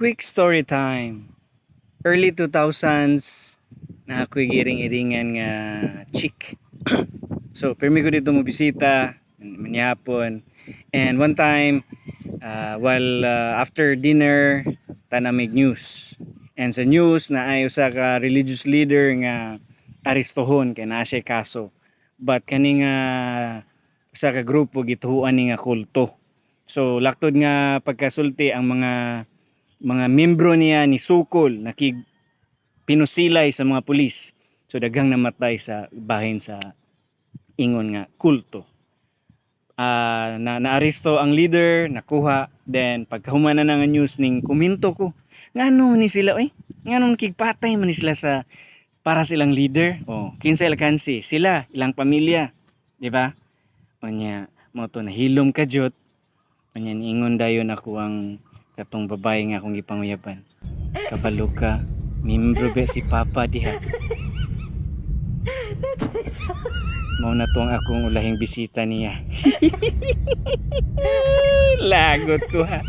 Quick story time. Early 2000s, na ako'y giring-iringan nga chick. so, permi ko dito mo bisita, manyapon. And one time, uh, while uh, after dinner, tanamig news. And sa news na ay usa ka religious leader nga aristohon kay naa siya kaso. But kani nga usa ka grupo gituhuan ni nga kulto. So laktod nga pagkasulti ang mga mga membro niya ni Sukol nakig pinusilay sa mga pulis. So daghang namatay sa bahin sa ingon nga kulto. Ah, na naaresto ang leader, nakuha, then pagkahuman na nga news ning kuminto ko. Ngano ni sila oy? Ngano nakigpatay man ni sila sa para silang leader? Oh, kinsa alkansi? Sila, ilang pamilya, di ba? Unya, mo to nahilom ka jud. Unya niingon dayon ako ang katong babae nga akong gipanguyaban. Kabalo ka, membro ba si Papa diha? Mao na to ang akong ulahing bisita niya. Lagot ko ha.